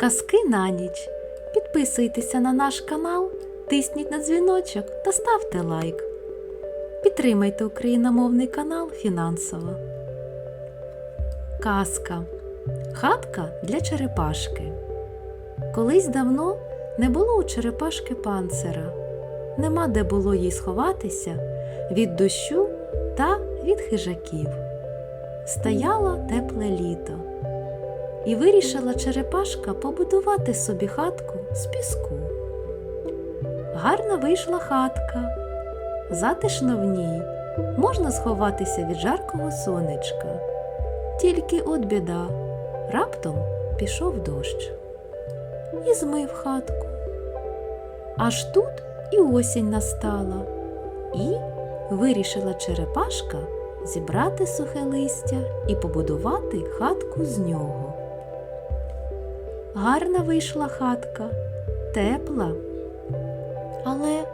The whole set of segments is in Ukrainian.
Казки на ніч. Підписуйтеся на наш канал, тисніть на дзвіночок та ставте лайк. Підтримайте україномовний канал фінансово. Казка. Хатка для черепашки. Колись давно не було у черепашки панцира. Нема де було їй сховатися від дощу та від хижаків. Стояло тепле літо. І вирішила черепашка побудувати собі хатку з піску. Гарна вийшла хатка. Затишно в ній можна сховатися від жаркого сонечка. Тільки от біда, раптом пішов дощ і змив хатку. Аж тут і осінь настала, і вирішила черепашка зібрати сухе листя і побудувати хатку з нього. Гарна вийшла хатка, тепла, але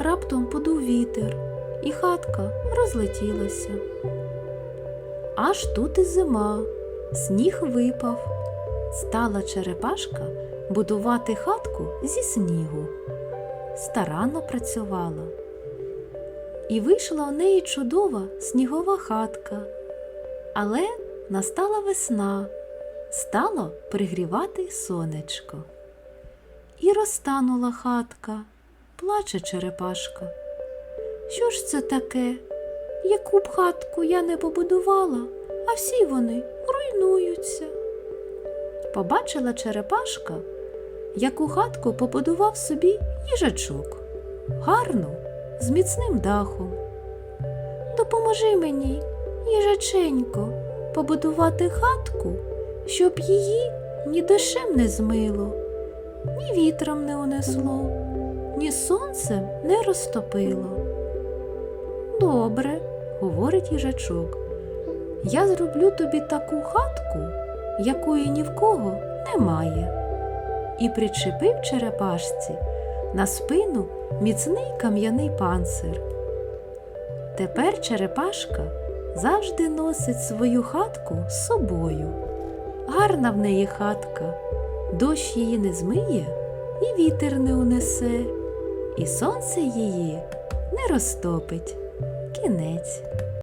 раптом подув вітер, і хатка розлетілася. Аж тут і зима, сніг випав. Стала черепашка будувати хатку зі снігу. Старанно працювала. І вийшла у неї чудова снігова хатка. Але настала весна, стало пригрівати сонечко. І розтанула хатка, плаче черепашка. Що ж це таке? Яку б хатку я не побудувала, а всі вони руйнуються. Побачила черепашка, яку хатку побудував собі їжачок. Гарну, з міцним дахом. Допоможи мені, їжаченько, побудувати хатку, щоб її ні дощем не змило, ні вітром не унесло, ні сонцем не розтопило. Добре, говорить їжачок. Я зроблю тобі таку хатку, якої ні в кого немає. І причепив черепашці на спину міцний кам'яний панцир. Тепер черепашка завжди носить свою хатку з собою. Гарна в неї хатка, дощ її не змиє, і вітер не унесе, і сонце її не розтопить. Кінець.